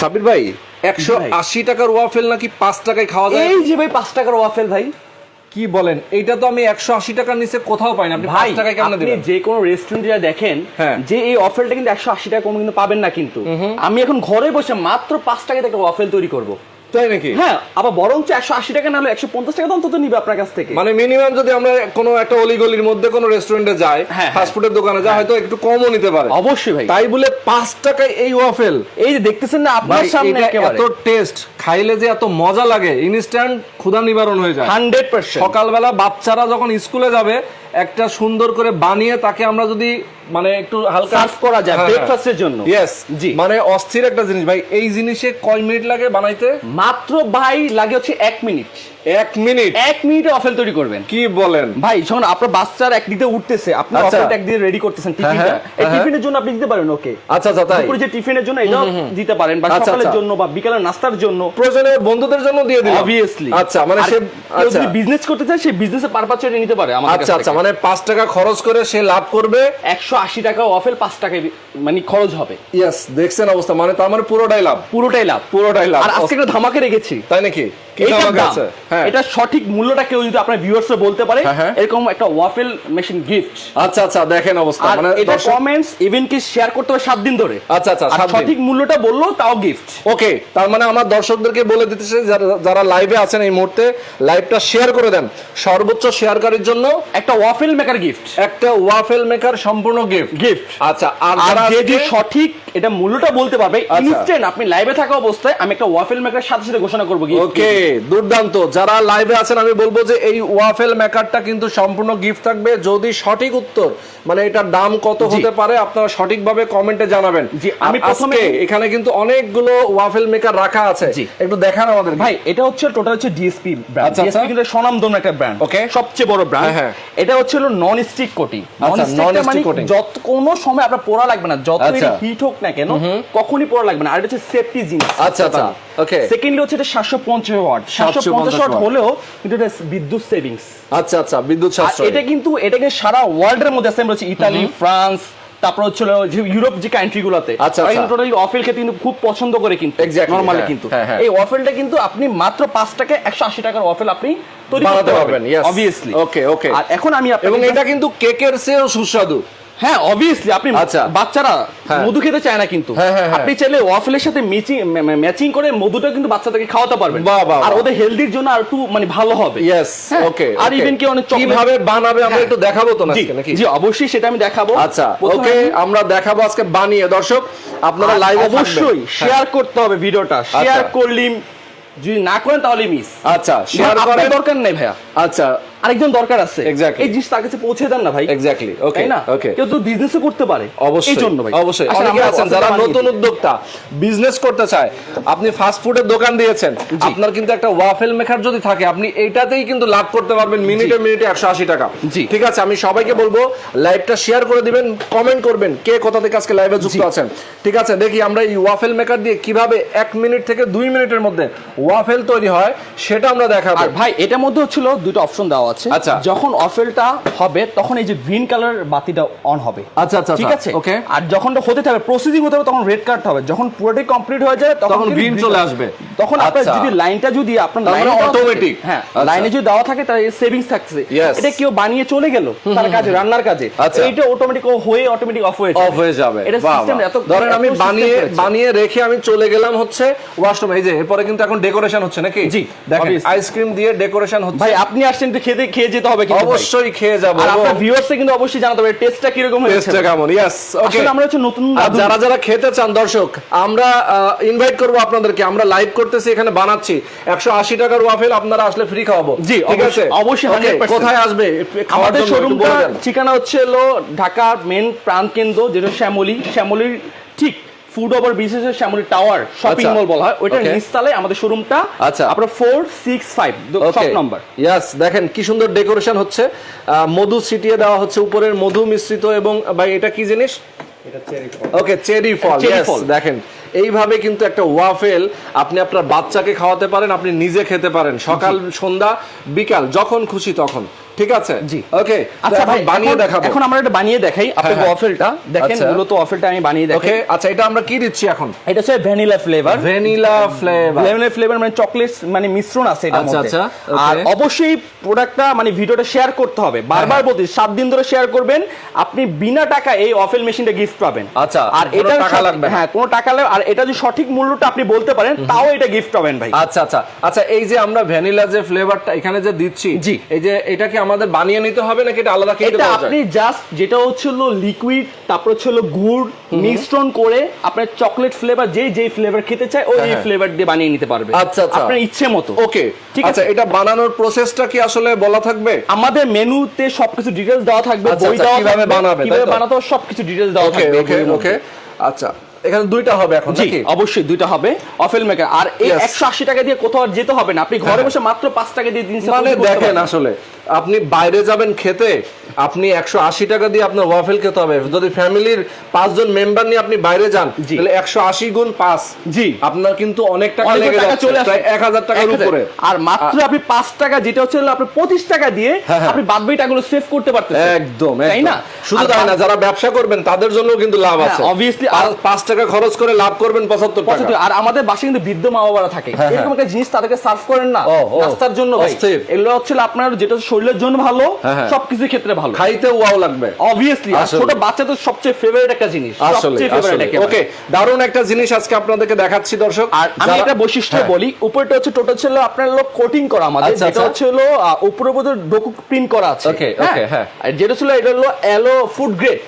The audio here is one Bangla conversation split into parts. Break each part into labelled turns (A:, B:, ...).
A: সাবির ভাই একশো আশি টাকার ওয়াফেল নাকি পাঁচ টাকায় খাওয়া যায়?
B: এই যে ভাই পাঁচ টাকার ওয়াফেল ভাই।
A: কি বলেন? এটা তো আমি একশো আশি টাকার নিচে কোথাও পাই না। আপনি পাঁচ টাকায় কেমন দেবেন?
B: যে কোনো রেস্টুরেন্টে যা দেখেন
A: হ্যাঁ।
B: যে এই অফেলটা কিন্তু একশো আশি টাকা কম কিন্তু পাবেন না কিন্তু। আমি এখন ঘরে বসে মাত্র পাঁচ টাকায় একটা অফেল তৈরি করব।
A: তাই নাকি?
B: হ্যাঁ আবার বরঞ্চ একশো আশি টাকা না হলে একশো পঞ্চাশ টাকা অন্তত নিবে আপনার কাছ থেকে।
A: মানে মিনিমাম যদি আমরা কোনো একটা অলিগলির মধ্যে কোনো রেস্টুরেন্টে যাই
B: হ্যাঁ, হ্যাঁ।
A: ফাস্টফুডের দোকানে যাই হয়তো একটু কমও নিতে পারে।
B: অবশ্যই ভাই।
A: তাই বলে পাঁচ টাকায় এই ওয়াফেল
B: এই যে দেখতেছেন না আপনার সামনে
A: এত টেস্ট খাইলে যে এত মজা লাগে ইনস্ট্যান্ট ক্ষুধা নিবারণ হয়ে যায়।
B: Hundred percent.
A: সকালবেলা বাচ্চারা যখন স্কুলে যাবে একটা সুন্দর করে বানিয়ে তাকে আমরা যদি মানে একটু হালকা
B: সার্ভ করা যায় ব্রেকফাস্টের জন্য।
A: ইয়েস
B: জি।
A: মানে অস্থির একটা জিনিস। ভাই এই জিনিসে কয় মিনিট লাগে বানাইতে?
B: মাত্র ভাই লাগে হচ্ছে এক মিনিট।
A: এক মিনিট?
B: এক মিনিটে অফেল তৈরি করবেন।
A: কি বলেন?
B: ভাই যখন আপনার বাচ্চার একদিকে উঠতেছে। আপনি
A: আচ্ছা।
B: অফেলটা একদিকে রেডি করতেছেন টিফিনটা
A: হ্যাঁ,
B: এই
A: হ্যাঁ।
B: টিফিনের জন্য আপনি দিতে পারেন ওকে
A: আচ্ছা আচ্ছা তাই।
B: যে টিফিনের জন্য এটাও দিতে পারেন বা
A: আচ্ছা,
B: সকালের
A: আচ্ছা।
B: জন্য বা বিকালের নাস্তার জন্য।
A: প্রয়োজনে বন্ধুদের জন্য দিয়ে
B: অবভিয়াসলি
A: আচ্ছা মানে সে আচ্ছা
B: যদি বিজনেস করতে চায় সেই বিজনেসের পারপাস এটা নিতে পারে আমাদের
A: আচ্ছা আচ্ছা মানে পাঁচ টাকা খরচ করে সে লাভ করবে।
B: একশো আশি টাকা অফেল পাঁচ টাকায় মানে খরচ হবে।
A: ইয়েস দেখছেন অবস্থা মানে তার মানে পুরোটাই লাভ।
B: পুরোটাই লাভ।
A: পুরোটাই লাভ।
B: আর আজকে একটা ধামাকে রেখেছি।
A: তাই নাকি? হ্যাঁ।
B: এটা সঠিক মূল্যটা কেউ যদি আপনার ভিউয়ার্স বলতে পারে
A: হ্যাঁ, হ্যাঁ।
B: এরকম একটা ওয়াফেল মেশিন গিফট
A: আচ্ছা আচ্ছা দেখেন অবস্থা মানে
B: এটা কমেন্টস ইভেন কি শেয়ার করতে হবে সাত দিন ধরে।
A: আচ্ছা আচ্ছা।
B: সঠিক মূল্যটা বলল তাও গিফট
A: ওকে তার মানে আমার দর্শকদেরকে বলে দিতেছে যারা- যারা লাইভে আছেন এই মুহূর্তে লাইভটা শেয়ার করে দেন। সর্বোচ্চ শেয়ারকারীর জন্য
B: একটা ওয়াফেল মেকার গিফট।
A: একটা ওয়াফেল মেকার সম্পূর্ণ গিফট।
B: গিফট।
A: আচ্ছা আর
B: যে যে সঠিক এটা মূল্যটা বলতে পারবে।
A: আচ্ছা।
B: ইনস্ট্যান্ট আপনি লাইভে থাকা অবস্থায় আমি একটা ওয়াফেল মেকার সাথে সাথে ঘোষণা করব gift
A: ওকে দুর্দান্ত। যারা লাইভে আছেন আমি বলব যে এই ওয়াফেল মেকারটা কিন্তু সম্পূর্ণ গিফট থাকবে। যদি সঠিক উত্তর মানে এটার দাম কত হতে পারে আপনারা সঠিকভাবে কমেন্টে জানাবেন।
B: জি, আমি
A: প্রথমে এখানে কিন্তু অনেকগুলো ওয়াফেল মেকার রাখা আছে। একটু দেখান আমাদের
B: ভাই এটা হচ্ছে টোটাল হচ্ছে ডিএসপি ব্র্যান্ড
A: আচ্ছা, আচ্ছা।
B: ডিএসপি কিন্তু স্বনামধন্য একটা ব্র্যান্ড
A: Okay.
B: সবচেয়ে বড় ব্র্যান্ড
A: হ্যাঁ।
B: এটা হচ্ছে হলো নন স্টিক কোটিং
A: আচ্ছা।
B: যত কোনো সময় আপনার পোড়া লাগবে না যত
A: আচ্ছা।
B: হিট হোক না কেন কখনই পোড়া লাগবে না। আর এটা হচ্ছে সেফটি জিনিস
A: আচ্ছা, আচ্ছা। ওকে
B: সেকেন্ডলি হচ্ছে এটা সাতশো পঞ্চাশ ওয়াট সাতশো
A: 750
B: পঞ্চাশ ওয়াট হলেও কিন্তু এটা বিদ্যুৎ সেভিংস
A: আচ্ছা আচ্ছা বিদ্যুৎ সাশ্রয়।
B: এটা কিন্তু এটাকে সারা ওয়ার্ল্ডের মধ্যে সেম রয়েছে ইতালি ফ্রান্স তারপর হচ্ছে ইউরোপ যে কান্ট্রি গুলোতে
A: আচ্ছা, আচ্ছা।
B: টোটালি অফেল খেতে কিন্তু খুব পছন্দ করে কিন্তু নর্মালি
A: হ্যাঁ,
B: কিন্তু
A: হ্যাঁ, হ্যাঁ।
B: এই অফেলটা কিন্তু আপনি মাত্র পাঁচ টাকা একশো আশি টাকার অফেল আপনি তৈরি করতে
A: পারবেন.
B: অবভিয়াসলি
A: ওকে ওকে
B: আর এখন আমি
A: এবং এটা কিন্তু কেকের চেয়েও সুস্বাদু
B: হ্যাঁ অবভিয়াসলি আপনি
A: আচ্ছা।
B: বাচ্চারা
A: হ্যাঁ।
B: মধু খেতে চায় না কিন্তু।
A: হ্যাঁ, হ্যাঁ।
B: আপনি চাইলে ওয়াফেলের সাথে ম্যাচিং ম্যাচিং করে মধুটা কিন্তু বাচ্চাদেরকে খাওয়াতে পারবেন। আর ওদের হেলদির জন্য আর একটু মানে ভালো হবে।
A: ইয়েস ওকে
B: আর ইভেন কি অনেক
A: কীভাবে বানাবে আমরা। একটু দেখাবো তো নাকি?
B: জি অবশ্যই সেটা আমি দেখাবো।
A: আচ্ছা ওকে আমরা দেখাবো আজকে বানিয়ে। দর্শক আপনারা লাইভে
B: অবশ্যই শেয়ার করতে হবে ভিডিওটা। শেয়ার করলি যদি না করেন তাহলে মিস
A: আচ্ছা শেয়ার
B: আপনার
A: করেন।
B: দরকার নেই ভাইয়া।
A: আচ্ছা
B: আরেকজন দরকার আছে। এই জিনিস তার কাছে পৌঁছে দেন না ভাই।
A: এক্স্যাক্টলি ওকে
B: না?
A: ওকে
B: কেউ তো বিজনেসও করতে পারে।
A: অবশ্যই
B: এই জন্য ভাই।
A: অবশ্যই। অনেকে আছেন যারা নতুন উদ্যোক্তা বিজনেস করতে চায়। আপনি ফাস্ট ফুডের দোকান দিয়েছেন আপনার কিন্তু একটা ওয়াফেল মেকার যদি থাকে আপনি এইটাতেই কিন্তু লাভ করতে পারবেন মিনিটে মিনিটে একশো আশি টাকা।
B: জি।
A: ঠিক আছে আমি সবাইকে বলব লাইভটা শেয়ার করে দিবেন কমেন্ট করবেন কে কোথা থেকে আজকে লাইভে যুক্ত আছেন। ঠিক আছে দেখি আমরা এই ওয়াফেল মেকার দিয়ে কীভাবে এক মিনিট থেকে দুই মিনিটের মধ্যে ওয়াফেল তৈরি হয় সেটা আমরা দেখাবো।
B: আর ভাই এটার মধ্যে হচ্ছিল দুটো অপশন দেওয়া আছে।
A: আচ্ছা।
B: যখন অফেলটা হবে তখন এই যে গ্রিন কালার বাতিটা অন হবে।
A: আচ্ছা, আচ্ছা,
B: ঠিক
A: আচ্ছা।
B: আছে?
A: Okay.
B: আর যখন হতে থাকবে প্রসেসিং হতে হবে তখন রেড কার্ড হবে। যখন পুরোটাই কমপ্লিট হয়ে যায় তখন কিন্তু
A: চলে আসবে।
B: তখন আপনার
A: আচ্ছা।
B: যদি লাইনটা যদি আপনার
A: তার মানে
B: লাইনে দেওয়া হ্যাঁ
A: আচ্ছা।
B: লাইনে যদি দেওয়া থাকে তাহলে সেভিংস থাকছে এটা কেউ বানিয়ে চলে গেল তার কাজে রান্নার কাজে।
A: আচ্ছা।
B: এইটা অটোমেটিক হয়ে অটোমেটিক অফ হয়ে
A: অফ হয়ে যাবে।
B: এটা সিস্টেম এত
A: ধরেন আমি বানিয়ে বানিয়ে রেখে আমি চলে গেলাম হচ্ছে ওয়াশরুম এই যে এরপরে কিন্তু এখন ডেকোরেশন হচ্ছে নাকি?
B: জি,
A: দেখেন আইসক্রিম দিয়ে ডেকোরেশন হচ্ছে।
B: ভাই আপনি আসছেন তো খেতে খেয়ে যেতে হবে কিন্তু
A: অবশ্যই খেয়ে যাব
B: আর আপনার ভিউয়ার্সে কিন্তু অবশ্যই জানাতে হবে টেস্টটা কীরকম হয়েছে?
A: টেস্টটা কেমন? ইয়েস ওকে
B: আসলে আমরা হচ্ছে নতুন
A: যারা যারা খেতে চান দর্শক আমরা ইনভাইট করব আপনাদেরকে। আমরা লাইভ করতেছি এখানে বানাচ্ছি। একশো আশি টাকার ওয়াফেল আপনারা আসলে ফ্রি খাওয়াবো।
B: জি,
A: ঠিক আছে?
B: অবশ্যই, অবশ্যই, 100%
A: কোথায় আসবে?
B: আমাদের শোরুমটা ঠিকানা হচ্ছে হলো ঢাকার মেন প্রাণ কেন্দ্র যেটা শ্যামলী। শ্যামলীর ফুড ওভার বিশেষ শ্যামলী টাওয়ার শপিং
A: আচ্ছা।
B: মল বলা হয় ওইটার. নিচতলায় আমাদের শোরুমটা
A: আচ্ছা।
B: আপনার four six five shop number
A: yes দেখেন কি সুন্দর ডেকোরেশন হচ্ছে মধু ছিটিয়ে দেওয়া হচ্ছে উপরের মধু মিশ্রিত এবং ভাই এটা কি জিনিস ওকে চেরি ফল। দেখেন এইভাবে কিন্তু একটা ওয়াফেল আপনি আপনার বাচ্চাকে খাওয়াতে পারেন আপনি নিজে খেতে পারেন সকাল সন্ধ্যা বিকাল যখন খুশি তখন ঠিক আছে?
B: জি।
A: ওকে
B: আচ্ছা ভাই
A: বানিয়ে দেখাবো।
B: এখন আমরা এটা বানিয়ে দেখাই আপনাকে
A: হ্যাঁ।
B: ওয়াফেলটা দেখেন
A: আচ্ছা।
B: মূলত আমি বানিয়ে
A: ওকে আচ্ছা এটা আমরা কি দিচ্ছি এখন?
B: এটা হচ্ছে vanilla flavour
A: vanilla flavour
B: vanilla flavour মানে চকলেট মানে মিশ্রণ আছে এটার
A: আচ্ছা,
B: মধ্যে।
A: আচ্ছা,
B: আর অবশ্যই প্রোডাক্টটা মানে ভিডিওটা শেয়ার করতে হবে। বারবার
A: হ্যাঁ।
B: বলছি সাত দিন ধরে শেয়ার করবেন আপনি বিনা টাকা এই অফেল মেশিনটা গিফট পাবেন।
A: আচ্ছা,
B: আর এটা
A: টাকা লাগবে
B: হ্যাঁ কোনো টাকা লাগবে আর এটা যদি সঠিক মূল্যটা আপনি বলতে পারেন তাও এটা গিফট পাবেন ভাই।
A: আচ্ছা আচ্ছা। আচ্ছা এই যে আমরা ভ্যানিলা যে ফ্লেভারটা এখানে যে দিচ্ছি
B: জি।
A: এই যে এটা কি আমাদের বানিয়ে নিতে হবে নাকি এটা আলাদা কিনতে
B: এটা
A: পাওয়া
B: আপনি জাস্ট যেটা হচ্ছিল লিকুইড তারপর হচ্ছিল গুড় মিশ্রণ করে আপনার চকলেট ফ্লেভার যে যেই ফ্লেভার খেতে চায় ওই
A: হ্যাঁ, হ্যাঁ।
B: ফ্লেভার দিয়ে বানিয়ে নিতে পারবে।
A: আচ্ছা, আচ্ছা।
B: আপনার ইচ্ছে মতো।
A: ওকে
B: ঠিক
A: আচ্ছা
B: আছে?
A: এটা বানানোর প্রসেসটা কি আসলে বলা থাকবে?
B: আমাদের মেনুতে সবকিছু ডিটেলস দেওয়া থাকবে
A: আচ্ছা,
B: বই
A: আচ্ছা,
B: দেওয়া
A: কীভাবে বানাবে,
B: কীভাবে বানাতে হবে সবকিছু ডিটেলস দেওয়া থাকবে
A: ওকে ওকে আচ্ছা এখানে দুইটা হবে এখন
B: জি অবশ্যই দুইটা হবে অফেল মেকার আর এই একশো আশি টাকা দিয়ে কোথাও যেতে হবে না। আপনি ঘরে
A: হ্যাঁ।
B: বসে মাত্র পাঁচ টাকা দিয়ে দিন
A: মানে দেখেন আসলে আপনি বাইরে যাবেন খেতে আপনি একশো আশি টাকা দিয়ে আপনার ওয়াফেল খেতে হবে। যদি ফ্যামিলির পাঁচজন মেম্বার নিয়ে আপনি বাইরে যান তাহলে একশো আশি গুণ পাঁচ।
B: জি।
A: আপনার কিন্তু অনেক টাকা লেগে যাচ্ছে প্রায় এক হাজার টাকার উপরে।
B: আর মাত্র আপনি পাঁচ টাকা যেটা হচ্ছে আপনি পঁচিশ টাকা দিয়ে
A: হ্যাঁ, হ্যাঁ।
B: আপনি বাদ টাকাগুলো সেভ করতে পারতেছেন।
A: একদম
B: তাই না?
A: শুধু তাই না যারা ব্যবসা করবেন তাদের জন্য কিন্তু লাভ
B: হ্যাঁ,
A: আছে।
B: obviously,
A: আর পাঁচ টাকা খরচ করে লাভ করবেন পঁচাত্তর টাকা।
B: আর আমাদের বাসায় কিন্তু বৃদ্ধ মা বাবারা থাকে এরকম একটা জিনিস তাদেরকে সার্ভ করেন না।
A: ও।
B: জন্য এগুলো হচ্ছে আপনার যেটা শরীরের জন্য ভালো
A: হ্যাঁ, হ্যাঁ।
B: সবকিছু ক্ষেত্রে ভালো
A: খাইতে ওয়াও লাগবে
B: অবভিয়াসলি। ছোট বাচ্চাদের সবচেয়ে ফেভারিট একটা জিনিস সবচেয়ে ফেভারিট
A: ওকে দারুণ একটা জিনিস আজকে আপনাদেরকে দেখাচ্ছি দর্শক
B: আর আমি একটা বৈশিষ্ট্য
A: হ্যাঁ।
B: বলি উপরটা হচ্ছে টোটাল ছিল আপনার হলো কোটিং করা আমাদের
A: আচ্ছা,
B: যেটা
A: আচ্ছা।
B: হচ্ছে হলো উপরে উপরে ডোকু প্রিন্ট করা আছে
A: Okay, okay, হ্যাঁ।
B: আর যেটা ছিল এটা হলো অ্যালো ফুড গ্রেড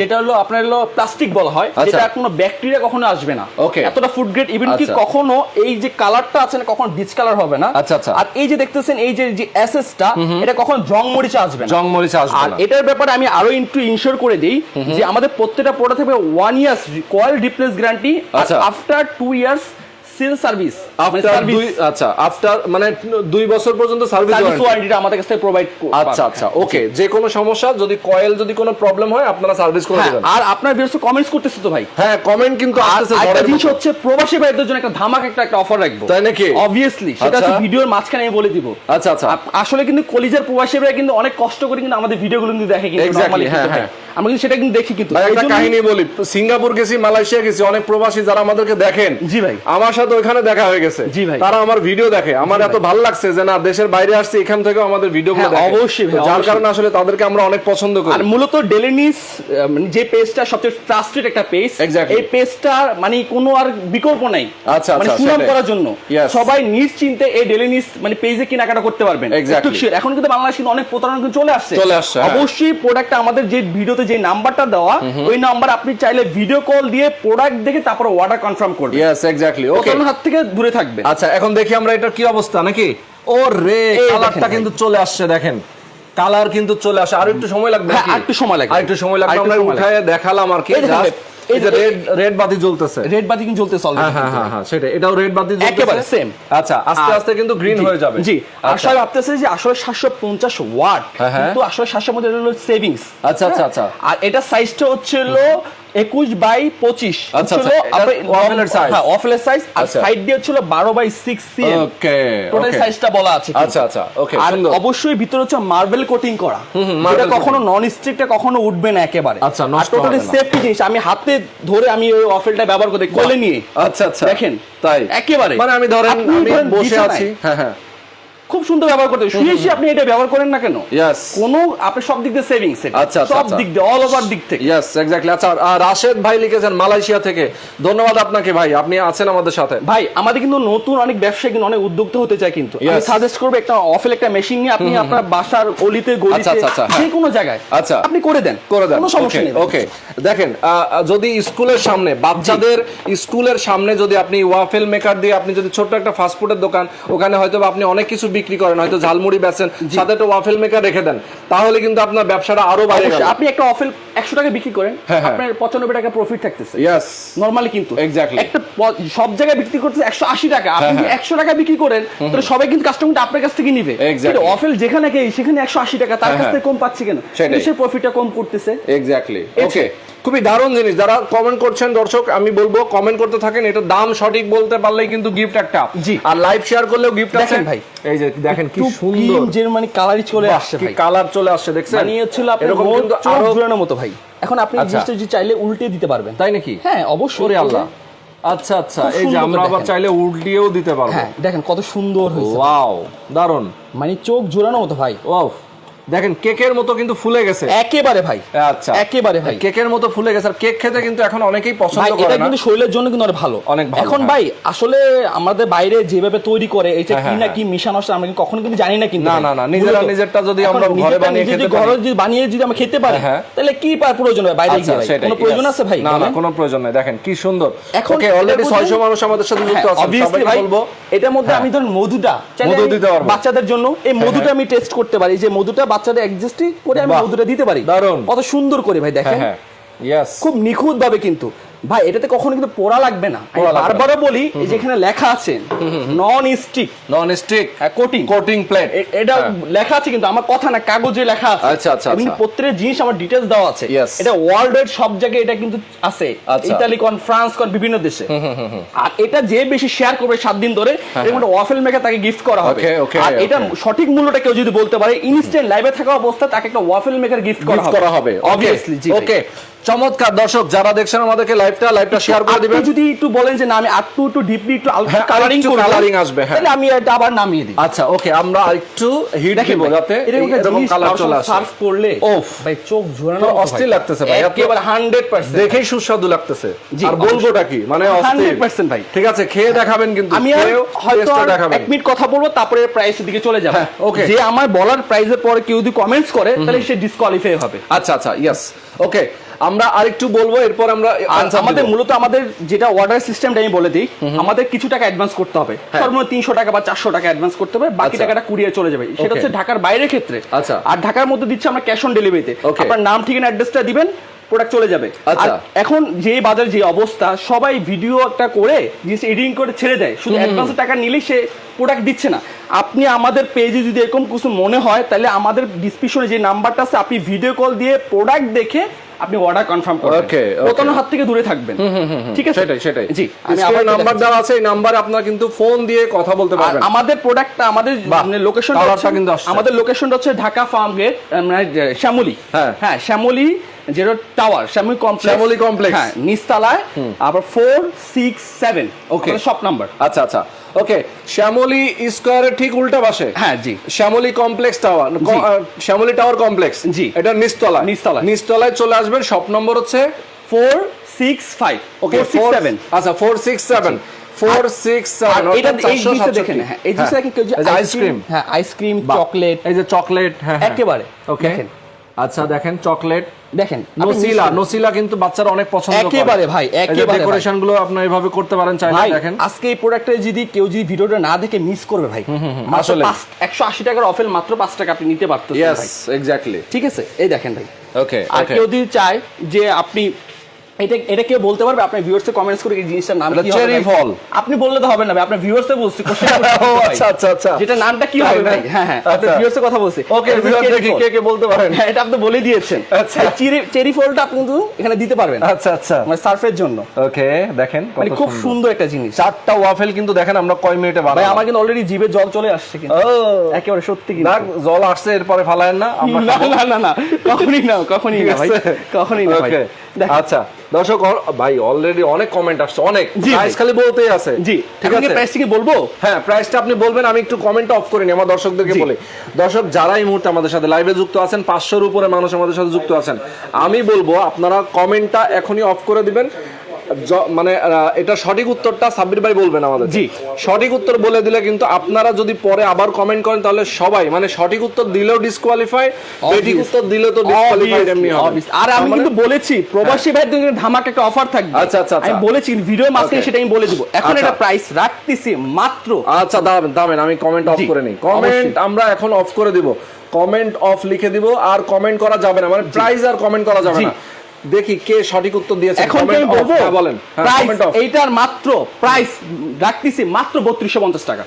B: যেটা হলো আপনার হলো প্লাস্টিক বলা হয়
A: আচ্ছা।
B: যেটা কোনো ব্যাকটেরিয়া কখনো আসবে না
A: ওকে
B: এতটা ফুড গ্রেড ইভেন কি। কখনো এই যে কালারটা আছে না কখনো ডিস কালার হবে না
A: আচ্ছা, আচ্ছা।
B: আর এই যে দেখতেছেন এই যে যে এসএসটা এটা কখন জং মরিচা আসবে
A: জং মরিচা আসবে
B: আর এটার ব্যাপারে আমি আরও একটু ইনশিওর করে দিই যে আমাদের প্রত্যেকটা প্রোডাক্ট থাকবে one years coil replace guarantee
A: আচ্ছা।
B: After two years sale service
A: after দুই আচ্ছা আফটার মানে দুই বছর পর্যন্ত সার্ভিস
B: ওয়ারেন্টিটা আমাদের কাছে প্রোভাইড
A: আচ্ছা আচ্ছা ওকে যে কোনো সমস্যা যদি কয়েল যদি কোনো প্রবলেম হয় আপনারা সার্ভিস করে দেবেন।
B: আর আপনার কমেন্টস করতেছে তো ভাই।
A: হ্যাঁ কমেন্ট কিন্তু
B: আর
A: আসতেছে
B: একটা জিনিস হচ্ছে প্রবাসী ভাইদের জন্য একটা ধামাক একটা একটা অফার রাখব।
A: তাই নাকি?
B: অবভিয়াসলি সেটা
A: আচ্ছা।
B: হচ্ছে ভিডিওর মাঝখানে আমি বলে দিব।
A: আচ্ছা আচ্ছা।
B: আসলে কিন্তু কলিজার প্রবাসী ভাই কিন্তু অনেক কষ্ট করে কিন্তু আমাদের ভিডিওগুলো কিন্তু দেখে কিন্তু
A: হ্যাঁ, হ্যাঁ।
B: আমরা কিন্তু সেটা কিন্তু দেখি কিন্তু।
A: একটা কাহিনী বলি সিঙ্গাপুর গেছি মালয়েশিয়া গেছি অনেক প্রবাসী যারা আমাদেরকে দেখেন
B: জি ভাই।
A: আমার সাথে ওখানে দেখা হয়ে গেছে।
B: জি ভাই।
A: তারা আমার ভিডিও দেখে। আমার এত ভালো লাগছে যে না দেশের বাইরে আসছে এখান থেকেও আমাদের ভিডিও
B: হ্যাঁ, অবশ্যই
A: যার কারণে আসলে তাদেরকে আমরা অনেক পছন্দ করি।
B: আর মূলত ডেলিনিস যে পেজটা সবচেয়ে ট্রাস্টেড একটা পেজ. এই পেজটার মানে কোনো আর বিকল্প নাই।
A: আচ্ছা,
B: মানে
A: আচ্ছা,
B: সুনাম করার জন্য। সবাই নিশ্চিন্তে এই ডেলিনিস মানে পেজে কেনাকাটা করতে পারবেন. এখন কিন্তু বাংলাদেশ কিন্তু অনেক প্রতারণা কিন্তু চলে আসছে।
A: চলে আসছে, হ্যাঁ।
B: অবশ্যই প্রোডাক্ট আমাদের যে ভিডিওতে যে নাম্বারটা দেওয়া ওই নাম্বার আপনি চাইলে ভিডিও কল দিয়ে প্রোডাক্ট দেখে তারপর অর্ডার কনফার্ম করবেন।
A: ইয়েস এক্স্যাক্টলি ওকে
B: হাত থেকে দূরে থাকবে
A: আচ্ছা এখন দেখি আমরা এটার কি অবস্থা নাকি? ও রে কালারটা কিন্তু চলে আসছে দেখেন। কালার কিন্তু চলে আসে আর একটু সময় লাগবে আর
B: একটু সময় লাগবে।
A: আর একটু সময় লাগবে আমরা উঠায় দেখালাম আর কি
B: এই
A: যে রেড রেড বাতি জ্বলতেছে
B: রেড বাতি কিন্তু চলতে চলবে
A: হ্যাঁ হ্যাঁ হ্যাঁ হ্যাঁ সেটা এটাও রেড বাতি জ্বলতেছে
B: একেবারে same।
A: আচ্ছা আস্তে আস্তে কিন্তু গ্রিন হয়ে যাবে
B: জি
A: আচ্ছা।
B: আসলে ভাবতেছে যে আসলে সাতশো পঞ্চাশ ওয়াট
A: হ্যাঁ, হ্যাঁ।
B: কিন্তু আসলে সাতশো মধ্যে হলো সেভিংস
A: আচ্ছা, আচ্ছা, আচ্ছা।
B: আর এটা সাইজটা হচ্ছিল একুশ বাই পঁচিশ।
A: এটা
B: ওয়াফেলের সাইজ আর। সাইড দিয়ে হচ্ছিল বারো বাই সিক্স
A: ওকে
B: টোটাল সাইজটা বলা আছে
A: আচ্ছা, আচ্ছা, okay,
B: আর অবশ্যই ভিতরে হচ্ছে মার্বেল কোটিং করা।
A: হুম,
B: কখনো নন স্টিকটা কখনো উঠবে না একেবারে।
A: আচ্ছা,
B: টোটালি সেফটি জিনিস। আমি হাতে ধরে আমি ওই ওয়াফেলটা ব্যবহার করতে কোলে নিয়ে।
A: আচ্ছা আচ্ছা।
B: দেখেন?
A: তাই।
B: একেবারে।
A: মানে আমি ধরেন আমি বসে আছি। হ্যাঁ হ্যাঁ।
B: খুব সুন্দর ব্যবহার করতে শুয়ে আপনি এটা ব্যবহার করেন না কেন. কোনো আপনি সব দিক দিয়ে সেভিংস
A: আচ্ছা, আচ্ছা,
B: সব
A: আচ্ছা।
B: দিক দিয়ে অল ওভার দিক থেকে।
A: ইয়েস এক্স্যাক্টলি আচ্ছা রাশেদ ভাই লিখেছেন মালয়েশিয়া থেকে। ধন্যবাদ আপনাকে ভাই আপনি আছেন আমাদের সাথে।
B: ভাই আমাদের কিন্তু নতুন অনেক ব্যবসায়ী কিন্তু অনেক উদ্যোক্তা হতে চায় কিন্তু। আমি সাজেস্ট করব একটা অফেল একটা মেশিন নিয়ে আপনি আপনার বাসার গলিতে গলিতে
A: আচ্ছা, হ্যাঁ।
B: যে কোনো জায়গায়
A: আচ্ছা।
B: আপনি করে দেন।
A: করে দেন
B: কোনো সমস্যা নেই।
A: ওকে দেখেন যদি স্কুলের সামনে বাচ্চাদের স্কুলের সামনে যদি আপনি ওয়াফেল মেকার দিয়ে আপনি যদি ছোট্ট একটা ফাস্টফুডের দোকান ওখানে হয়তো আপনি অনেক কিছু বিক্রি করেন হয়তো ঝালমুড়ি বেচেন সাথে একটা ওয়াফেল মেকার রেখে দেন তাহলে কিন্তু আপনার ব্যবসাটা আরও বাইরে গেল
B: আপনি একটা অফেল একশো টাকা বিক্রি করেন
A: হ্যাঁ, হ্যাঁ।
B: আপনার পঁচানব্বই টাকা প্রফিট থাকতেছে
A: ইয়েস
B: নরমালি কিন্তু
A: Exactly.
B: একটা সব জায়গায় বিক্রি করতে একশো আশি টাকা আপনি
A: হ্যাঁ,
B: যদি
A: হ্যাঁ।
B: একশো টাকা বিক্রি করেন তাহলে সবাই কিন্তু কাস্টমার আপনার কাছ থেকে নিবে
A: Exactly.
B: অফেল যেখানে কে সেখানে একশো আশি টাকা তার কাছ। থেকে কম পাচ্ছে কেন
A: সেটাই।
B: সে প্রফিটটা কম করতেছে
A: এক্স্যাক্টলি ওকে খুবই দারুণ জিনিস। যারা কমেন্ট করছেন দর্শক আমি বলব কমেন্ট করতে থাকেন এটা দাম সঠিক বলতে পারলেই কিন্তু গিফট একটা।
B: জি।
A: আর লাইভ শেয়ার করলেও গিফট আছে।
B: ভাই।
A: এই যে দেখেন কি সুন্দর।
B: যে মানে কালারই চলে আসছে ভাই।
A: কালার চলে আসছে দেখছেন?
B: মানে হচ্ছিল আপনার চোখ জোড়ানোর মতো ভাই। এখন আপনি
A: আচ্ছা।
B: জিনিসটা যদি চাইলে উল্টে দিতে পারবেন।
A: তাই নাকি?
B: হ্যাঁ অবশ্যই
A: ওরে আল্লাহ। আচ্ছা আচ্ছা এই যে আমরা আবার চাইলে উল্টিয়েও দিতে পারব।
B: হ্যাঁ দেখেন কত সুন্দর হয়েছে।
A: ওয়াও দারুণ
B: মানে চোখ জোড়ানোর মতো ভাই।
A: ওয়াও। দেখেন কেকের মতো কিন্তু ফুলে গেছে।
B: একেবারে ভাই।
A: আচ্ছা।
B: একেবারে ভাই।
A: কেকের মতো ফুলে গেছে আর কেক খেতে কিন্তু এখন অনেকেই পছন্দ করে
B: এটা কিন্তু শরীরের জন্য কিন্তু অনেক ভালো।
A: অনেক ভালো,
B: এখন
A: হ্যাঁ।
B: ভাই আসলে আমাদের বাইরে যেভাবে তৈরি করে এটা
A: হ্যাঁ,
B: কি না
A: হ্যাঁ,
B: কি মিশানো আসলে আমরা কখনো কিন্তু জানি না কিন্তু
A: না, না, না, নিজেরা নিজেরটা যদি আমরা ঘরে বানিয়ে খেতে পারি।
B: ঘরে যদি বানিয়ে যদি আমরা খেতে পারি
A: হ্যাঁ।
B: তাহলে কি পার প্রয়োজন হয় বাইরে
A: আচ্ছা
B: গিয়ে ভাই কোনো প্রয়োজন আছে ভাই?
A: না না কোনো প্রয়োজন নাই। দেখেন কি সুন্দর।
B: এখন
A: ওকে অলরেডি 600 মানুষ আমাদের সাথে যুক্ত
B: হ্যাঁ,
A: আছে
B: obviously ভাই,
A: বলব।
B: এটার মধ্যে আমি ধরুন মধুটা
A: মধু দিতে পারব।
B: বাচ্চাদের জন্য এই মধুটা আমি টেস্ট করতে পারি। যে মধুটা বাচ্চাদের অ্যাডজাস্টই করে আমি। মধুটা দিতে পারি
A: দারুণ।
B: কত সুন্দর করে ভাই
A: হ্যাঁ
B: দেখেন
A: হ্যাঁ
B: খুব নিখুঁত ভাবে কিন্তু ভাই এটাতে কখনো কিন্তু পোড়া লাগবে না। আমি। বারবারও বলি এই যে লেখা আছে non stick
A: non stick
B: coating
A: coating plate
B: এটা লেখা আছে কিন্তু আমার কথা না কাগজে লেখা আছে।
A: আচ্ছা, আচ্ছা,
B: এবং
A: আচ্ছা।
B: প্রত্যেকটা জিনিস আমার ডিটেলস দেওয়া আছে। এটা ওয়ার্ল্ড এর সব জায়গায় এটা কিন্তু আছে। ইতালি কোন ফ্রান্স কোন বিভিন্ন দেশে। আর এটা যে বেশি শেয়ার করবে সাত দিন ধরে এরকম একটা ওয়াফেল মেকার তাকে গিফট করা হবে। আর এটা সঠিক মূল্যটা কেউ যদি বলতে পারে ইনস্ট্যান্ট লাইভে থাকা অবস্থায় তাকে একটা ওয়াফেল মেকার গিফট করা হবে। অবভিয়াসলি জি
A: ওকে চমৎকার দর্শক যারা দেখছেন আমাদেরকে লাইভটা লাইভটা শেয়ার করে দিবেন।
B: যদি একটু বলেন যে না আমি আটটু একটু ডিপলি একটু
A: হ্যাঁ,
B: কালারিং করব
A: coloring আসবে, হ্যাঁ।
B: তাহলে আমি এটা আবার নামিয়ে দিই।
A: আচ্ছা ওকে আমরা আরেকটু হিট দিব যাতে
B: এরকম একটা
A: কালার চলে আসে।
B: সার্ভ করলে
A: ওফ।
B: ভাই চোখ মতো
A: অস্থির লাগতেছে ভাই।
B: একেবারে 100%
A: দেখেই সুস্বাদু লাগতেছে। আর বলবোটা কি? মানে অস্থির।
B: 100% ভাই।
A: ঠিক আছে খেয়ে দেখাবেন কিন্তু
B: আমি হয়তো এক মিনিট কথা বলব তারপরে প্রাইসের দিকে চলে যাবে।
A: ওকে
B: যে আমার বলার প্রাইসের পরে কেউ যদি কমেন্টস করে তাহলে সে ডিসকোয়ালিফাই হবে।
A: আচ্ছা আচ্ছা ইয়েস ওকে আমরা আরেকটু বলব এরপর আমরা
B: আমাদের মূলত আমাদের যেটা অর্ডার সিস্টেমটা আমি বলে দিই আমাদের কিছু টাকা অ্যাডভান্স করতে হবে।
A: হ্যাঁ।
B: সর্বনিম্ন তিনশো টাকা বা চারশো টাকা অ্যাডভান্স করতে হবে বাকি
A: আচ্ছা।
B: টাকাটা কুরিয়ার চলে যাবে। সেটা হচ্ছে ঢাকার বাইরের ক্ষেত্রে।
A: আচ্ছা।
B: আর ঢাকার মধ্যে দিচ্ছে আমরা ক্যাশ অন ডেলিভারিতে. আপনার নাম ঠিকানা অ্যাড্রেসটা দিবেন প্রোডাক্ট চলে যাবে।
A: আচ্ছা।
B: এখন যে বাজার যে অবস্থা সবাই ভিডিও একটা করে জিনিস এডিটিং করে ছেড়ে দেয়। শুধু অ্যাডভান্স টাকা নিলেই সে প্রোডাক্ট দিচ্ছে না। আপনি আমাদের পেজে যদি এরকম কিছু মনে হয় তাহলে আমাদের ডিসক্রিপশনে যে নাম্বারটা আছে আপনি ভিডিও কল দিয়ে প্রোডাক্ট দেখে আপনি অর্ডার কনফার্ম করবেন।
A: ওকে.
B: প্রতারণার হাত থেকে দূরে থাকবেন। ঠিক আছে?
A: সেটাই সেটাই।
B: জি আমি আমার
A: নাম্বার দেওয়া আছে এই নাম্বারে আপনারা কিন্তু ফোন দিয়ে কথা বলতে পারবেন।
B: আমাদের প্রোডাক্টটা আমাদের
A: মানে
B: লোকেশন
A: colourটা কিন্তু আসছে।
B: আমাদের লোকেশনটা হচ্ছে ঢাকা ফার্ম গেট মানে শ্যামলী।
A: হ্যাঁ।
B: হ্যাঁ শ্যামলী যেটা tower Shyamoli complex
A: Shyamoli complex।
B: হ্যাঁ নিচতলায় আবার four six seven
A: Okay.
B: Shop number
A: আচ্ছা আচ্ছা। ওকে শ্যামলী স্কোয়ারের ঠিক উল্টা পাশে?
B: হ্যাঁ জি।
A: Shyamoli complex tower. Shyamoli tower complex
B: জি।
A: এটা নিচতলা
B: নিচতলায়।
A: নিচতলায় চলে আসবেন শপ নম্বর হচ্ছে
B: four six five
A: okay
B: okay six seven
A: আচ্ছা four six seven four six seven
B: এটা এই জিনিসটা দেখেন হ্যাঁ এই জিনিসটা দেখেন
A: আইসক্রিম
B: হ্যাঁ আইসক্রিম চকলেট
A: এই যে চকলেট হ্যাঁ হ্যাঁ।
B: একেবারে।
A: ওকে আচ্ছা দেখেন চকলেট।
B: দেখেন
A: নোসিলা নসিলা কিন্তু বাচ্চারা অনেক পছন্দ করে।
B: একেবারে ভাই, একেবারে
A: ডেকোরেশনগুলো আপনারা এইভাবে করতে পারেন চাইলে
B: ভাই
A: দেখেন।
B: আজকে এই প্রোডাক্টে যদি কেউ যদি ভিডিওটা না দেখে মিস করবে ভাই
A: আসলে।
B: একশো আশি টাকার অফেল মাত্র পাঁচ টাকা আপনি নিতে পারতেন
A: ইয়েস এক্স্যাক্টলি
B: ঠিক আছে? এই দেখেন ভাই।
A: ওকে
B: আর কেউ যদি চায় যে আপনি এটা এটা কেউ বলতে পারবে? আপনার ভিউয়ার্স কমেন্টস করে এই জিনিসটার নাম কি
A: ফল।
B: আপনি বললে তো হবে না ভাই আপনার ভিউয়ার্স বলছি।
A: আচ্ছা আচ্ছা আচ্ছা।
B: যেটা নামটা কি হবে ভাই? হ্যাঁ হ্যাঁ
A: আচ্ছা।
B: ভিউয়ার্স কথা বলছি।
A: ওকে। কে কে বলতে পারেন?
B: হ্যাঁ এটা আপনি বলে দিয়েছেন।
A: আচ্ছা।
B: চেরি চেরি ফলটা আপনি কিন্তু এখানে দিতে পারবেন।
A: আচ্ছা আচ্ছা।
B: মানে সার্ফের জন্য।
A: ওকে দেখেন কত
B: মানে খুব
A: সুন্দর।
B: একটা জিনিস।
A: চারটা ওয়াফেল কিন্তু দেখেন আমরা কয় মিনিটে
B: ভাই
A: বানাই
B: আমার কিন্তু অলরেডি জিভে জল চলে আসছে কিন্তু। একেবারে সত্যি কিন্তু।
A: জল আসছে এরপরে ফালায়েন না আমরা
B: না না না কখনই না কখনই না ভাই। কখনই না ভাই।
A: আচ্ছা দর্শক ভাই অলরেডি অনেক কমেন্ট আসছে অনেক। প্রাইস খালি বলতেই আছে।
B: জি
A: ঠিক
B: আছে? প্রাইস কি বলব?
A: হ্যাঁ প্রাইসটা আপনি বলবেন আমি একটু কমেন্ট অফ করিনি আমার দর্শকদেরকে বলে। দর্শক যারা এই মুহূর্তে আমাদের সাথে লাইভে যুক্ত আছেন পাঁচশোর উপরে মানুষ আমাদের সাথে যুক্ত আছেন আমি বলব আপনারা কমেন্টটা এখনই অফ করে দিবেন। মানে এটা সঠিক উত্তরটা সাব্বির ভাই বলবেন আমাদের।
B: জি।
A: সঠিক উত্তর বলে দিলে কিন্তু আপনারা যদি পরে আবার কমেন্ট করেন তাহলে সবাই মানে সঠিক উত্তর দিলেও ডিসকোয়ালিফাই সঠিক উত্তর দিলে তো এমনি হবে।
B: আর আমি
A: মানে-
B: কিন্তু বলেছি প্রবাসী ভাইদের জন্য ধামাক একটা অফার থাকবে।
A: আচ্ছা, আচ্ছা, আচ্ছা।
B: আমি বলেছি ভিডিও মাঝখানে সেটা আমি বলে দিব। এখন
A: আচ্ছা।
B: এটা প্রাইস রাখতেছি মাত্র।
A: আচ্ছা দাঁড়াবেন দাঁড়াবেন আমি কমেন্ট অফ করে নিই। কমেন্ট আমরা এখন অফ করে দিব। কমেন্ট অফ লিখে দিব আর কমেন্ট করা যাবে না। মানে প্রাইস আর কমেন্ট করা যাবে না। দেখি কে সঠিক উত্তর দিয়েছে।
B: এখন আমি বলব?
A: বলেন।
B: প্রাইস এইটার মাত্র প্রাইস রাখতেছি মাত্র বত্রিশশো পঞ্চাশ টাকা।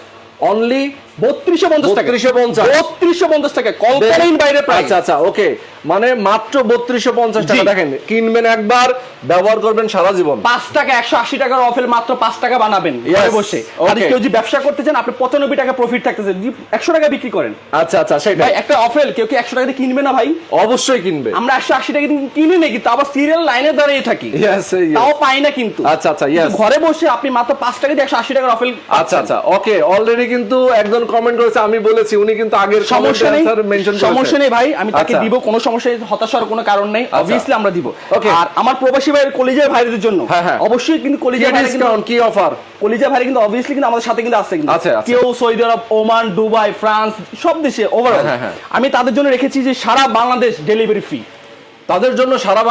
A: অনলি
B: বত্রিশশো পঞ্চাশ টাকা।
A: 3250
B: বত্রিশশো পঞ্চাশ টাকা। কল্পনাহীন বাইরে প্রাইস
A: আচ্ছা আচ্ছা ওকে মানে মাত্র বত্রিশশো পঞ্চাশ টাকা। দেখেন কিনবেন একবার ব্যবহার করবেন সারা জীবন।
B: পাঁচ টাকা একশো আশি টাকার অফেল মাত্র পাঁচ টাকা বানাবেন বসে। আর কেউ যদি ব্যবসা করতে চান আপনি পঁচানব্বই টাকা প্রফিট থাকতেছে। একশো টাকা বিক্রি করেন।
A: আচ্ছা আচ্ছা সেটাই।
B: একটা অফেল কেউ কি একশো টাকা দিয়ে কিনবে না ভাই?
A: অবশ্যই কিনবে।
B: আমরা একশো আশি টাকা কিনি না কিন্তু আবার সিরিয়াল লাইনে দাঁড়িয়ে থাকি. তাও পাই না কিন্তু।
A: আচ্ছা, আচ্ছা,
B: ঘরে বসে আপনি মাত্র পাঁচ টাকা দিয়ে একশো আশি টাকার অফেল
A: আচ্ছা আচ্ছা ওকে অলরেডি কিন্তু একজন কমেন্ট করেছে আমি বলেছি উনি কিন্তু আগের
B: সমস্যা নেই
A: মেনশন
B: সমস্যা নেই ভাই আমি তাকে
A: আচ্ছা।
B: দিব কোনো সমস্যা হতাশার কোনো কারণ নেই অবভিয়াসলি আমরা দিব. আর আমার প্রবাসী ভাইয়ের কলিজার ভাইদের জন্য
A: হ্যাঁ, হ্যাঁ।
B: অবশ্যই কিন্তু কলিজার কিন্তু
A: ডিসকাউন্ট কি অফার
B: কলিজা ভাই কিন্তু অবভিয়াসলি কিন্তু আমাদের সাথে কিন্তু আছে কিন্তু
A: আছে।
B: কেউ Saudi Arab Oman Dubai France সব দেশে ওভারঅল
A: হ্যাঁ, হ্যাঁ।
B: আমি তাদের জন্য রেখেছি যে সারা বাংলাদেশ ডেলিভারি ফ্রি
A: তাদের জন্য সারা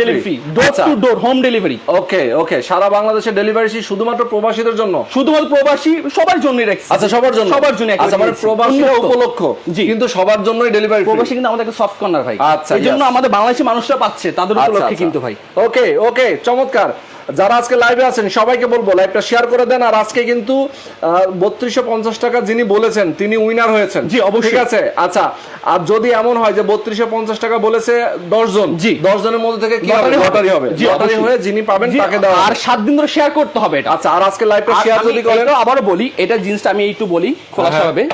B: ডেলিভারি ডোর
A: আচ্ছা।
B: To door home delivery
A: okay okay সারা বাংলাদেশে ডেলিভারি শুধুমাত্র প্রবাসীদের জন্য?
B: শুধুমাত্র প্রবাসী সবার জন্য রাখছি
A: আচ্ছা সবার জন্য?
B: সবার জন্য
A: আচ্ছা মানে প্রবাসী উপলক্ষ।
B: জি।
A: কিন্তু সবার জন্যই ডেলিভারি
B: প্রবাসী কিন্তু আমাদের সফট কর্নার ভাই।
A: আচ্ছা,
B: এই জন্য আমাদের বাংলাদেশি মানুষরা পাচ্ছে তাদের উপলক্ষে কিন্তু ভাই।
A: ওকে ওকে চমৎকার। যারা আজকে লাইভে আছেন সবাইকে বলব লাইভটা শেয়ার করে দেন। আর আজকে কিন্তু বত্রিশশো পঞ্চাশ টাকা যিনি বলেছেন তিনি উইনার হয়েছেন।
B: জি, অবশ্যই।
A: ঠিক আছে? আচ্ছা আর যদি এমন হয় যে বত্রিশশো পঞ্চাশ টাকা বলেছে দশ জন
B: জি।
A: দশ জনের মধ্যে থেকে কি হবে?
B: লটারি হবে।
A: লটারি হয়ে যিনি পাবেন তাকে দেওয়া
B: আর সাত দিন ধরে শেয়ার করতে হবে
A: আচ্ছা আর আজকে লাইভটা শেয়ার যদি করেন।
B: আবারও বলি এটা জিনিসটা আমি একটু বলি খোলাসাভাবে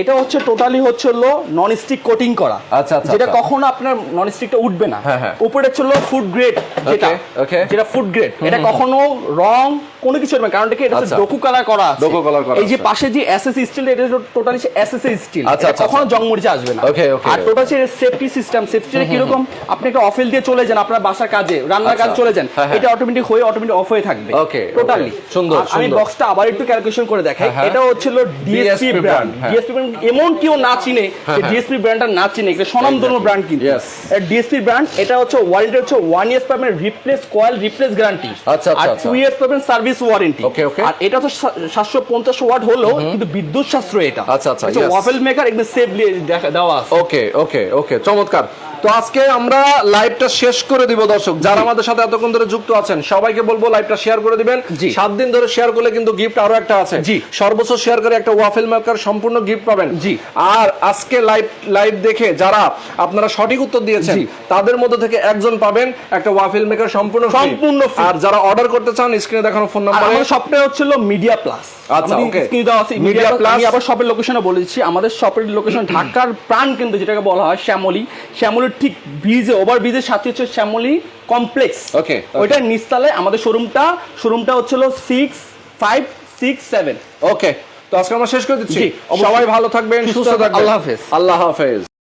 B: এটা হচ্ছে টোটালি হচ্ছে হলো নন স্টিক কোটিং করা।
A: আচ্ছা, আচ্ছা,
B: যেটা
A: আচ্ছা।
B: কখনো আপনার নন স্টিকটা উঠবে না।
A: হ্যাঁ, হ্যাঁ।
B: উপরে ছিল ফুড গ্রেড যেটা।
A: Okay.
B: যেটা ফুড গ্রেড এটা কখনো রং কোনো কিছু হবে কারণ এটা কি এটা
A: আচ্ছা।
B: ডোকু কালার করা আছে।
A: ডোকো কালার করা
B: এই যে পাশে যে এসএস স্টিল এটা টোটালি এসএস স্টিল
A: আচ্ছা, আচ্ছা,
B: কখনো জং মরিচা আসবে না।
A: Okay, okay.
B: আর টোটাল যে সেফটি সিস্টেম সেফটিটা কীরকম? আপনি একটা অফেল দিয়ে চলে যান আপনার বাসার কাজে রান্নার কাজে
A: আচ্ছা।
B: চলে যান
A: হ্যাঁ।
B: এটা অটোমেটিক হয়ে অটোমেটিক অফ হয়ে থাকবে।
A: ওকে
B: টোটালি
A: সুন্দর,
B: আমি বক্সটা আবার একটু ক্যালকুলেশন করে দেখাই। এটা হচ্ছিল ডিএসপি ব্র্যান্ড। ডিএসপি এমন কেউ না চিনে
A: হ্যাঁ।
B: ডিএসপি ব্র্যান্ডটা না চিনে এটা স্বনামধন্য ব্র্যান্ড কিন্তু. ডিএসপি ব্র্যান্ড এটা হচ্ছে ওয়ারেন্টি হচ্ছে ওয়ান ইয়ার্স পাবেন রিপ্লেস কয়েল রিপ্লেস গ্যারান্টি
A: আচ্ছা,
B: আর। টু ইয়ার্স পাবেন সার্ভিস ওয়ারেন্টি
A: ওকে ওকে
B: আর এটা তো সাতশো পঞ্চাশ ওয়াট হলো কিন্তু বিদ্যুৎ সাশ্রয় এটা।
A: আচ্ছা, আচ্ছা,
B: ওয়াফেল মেকার একদম সেফলি দেওয়া আছে।
A: ওকে ওকে ওকে চমৎকার। তো আজকে আমরা লাইভটা শেষ করে দিব দর্শক যারা আমাদের সাথে এতক্ষণ ধরে যুক্ত আছেন সবাইকে বলব লাইভটা শেয়ার করে দিবেন।
B: জি।
A: সাত দিন ধরে শেয়ার করলে কিন্তু গিফট আরও একটা আছে।
B: জি।
A: সর্বোচ্চ শেয়ার করে একটা ওয়াফেল মেকার সম্পূর্ণ গিফট পাবেন।
B: জি।
A: আর আজকে লাইভ লাইভ দেখে যারা আপনারা সঠিক উত্তর দিয়েছেন তাদের মধ্যে থেকে একজন পাবেন একটা ওয়াফেল মেকার সম্পূর্ণ
B: সম্পূর্ণ
A: আর যারা অর্ডার করতে চান স্ক্রিনে দেখানো ফোন নাম্বারে
B: আমাদের শপটা হচ্ছিল মিডিয়া প্লাস
A: আচ্ছা, okay. Media
B: media
A: Plus।
B: Plus আমি আবার শপের লোকেশনে বলেছি আমাদের শপের লোকেশন ঢাকার প্রাণ কিন্তু যেটাকে বলা হয় শ্যামলী। শ্যামলীর ঠিক ব্রিজে ওভার ব্রিজের সাথে হচ্ছে শ্যামলি কমপ্লেক্স
A: ওকে ওইটা
B: ওইটার নিচতলায় আমাদের শোরুমটা শোরুমটা হচ্ছিল six five six seven
A: okay তো আজকে আমরা শেষ করে দিচ্ছি। সবাই ভালো থাকবেন
B: সুস্থ।
A: থাকবেন।
B: আল্লাহ হাফেজ।
A: আল্লাহ হাফেজ।